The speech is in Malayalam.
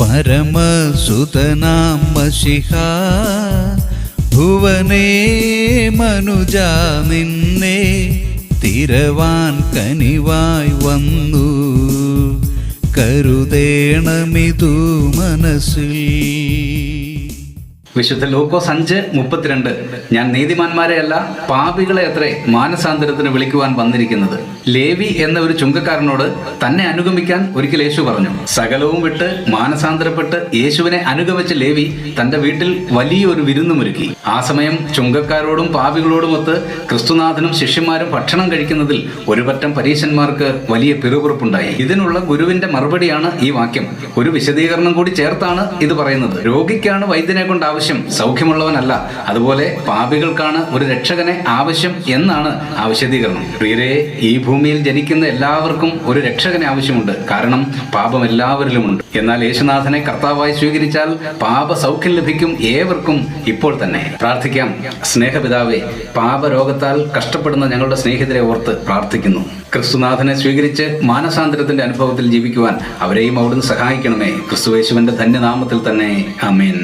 പരമസുതനാം മഷിഹ ഭുവനേ മനുജ നിന്നെ തിരവാൻ കനിവായി വന്നു. കരുതേണമിതു മനസ്സിൽ വിശുദ്ധ ലൂക്കോസ് അഞ്ച് മുപ്പത്തിരണ്ട്. ഞാൻ നീതിമാന്മാരെയല്ല പാപികളെ അത്രേ മാനസാന്തരത്തിന് വിളിക്കുവാൻ വന്നിരിക്കുന്നത്. ലേവി എന്ന ഒരു ചുങ്കക്കാരനോട് തന്നെ അനുഗമിക്കാൻ ഒരിക്കൽ യേശു പറഞ്ഞു. സകലവും വിട്ട് മാനസാന്തരപ്പെട്ട് യേശുവിനെ അനുഗമിച്ച ലേവി തന്റെ വീട്ടിൽ വലിയൊരു വിരുന്നുമൊരുക്കി. ആ സമയം ചുങ്കക്കാരോടും പാപികളോടും ഒത്ത് ക്രിസ്തുനാഥനും ശിഷ്യന്മാരും ഭക്ഷണം കഴിക്കുന്നതിൽ ഒരുപറ്റം പരീശന്മാർക്ക് വലിയ പിറുപിറുപ്പുണ്ടായി. ഇതിനുള്ള ഗുരുവിന്റെ മറുപടിയാണ് ഈ വാക്യം. ഒരു വിശദീകരണം കൂടി ചേർത്താണ് ഇത് പറയുന്നത്. രോഗിക്കാണ് വൈദ്യനെ കൊണ്ട് ആവശ്യം സൗഖ്യമുള്ളവനല്ല. അതുപോലെ പാപികൾക്കാണ് ഒരു രക്ഷകനെ ആവശ്യം എന്നാണ് ആ വിശദീകരണം പ്രിയരെ ഈ ഭൂമിയിൽ ജനിക്കുന്ന എല്ലാവർക്കും ഒരു രക്ഷകനെ ആവശ്യമുണ്ട്. കാരണം പാപം എല്ലാവരിലുമുണ്ട്. എന്നാൽ യേശുനാഥനെ കർത്താവായി സ്വീകരിച്ചാൽ പാപ സൗഖ്യം ലഭിക്കും ഏവർക്കും ഇപ്പോൾ തന്നെ. പ്രാർത്ഥിക്കാം. സ്നേഹപിതാവേ പാപരോഗത്താൽ കഷ്ടപ്പെടുന്ന ഞങ്ങളുടെ സ്നേഹിതരെ ഓർത്ത് പ്രാർത്ഥിക്കുന്നു. ക്രിസ്തുനാഥനെ സ്വീകരിച്ച് മാനസാന്തരത്തിന്റെ അനുഭവത്തിൽ ജീവിക്കുവാൻ അവരെയും അവിടുന്ന് സഹായിക്കണമേ. ക്രിസ്തുവേശുവിന്റെ ധന്യനാമത്തിൽ തന്നെ. അമീൻ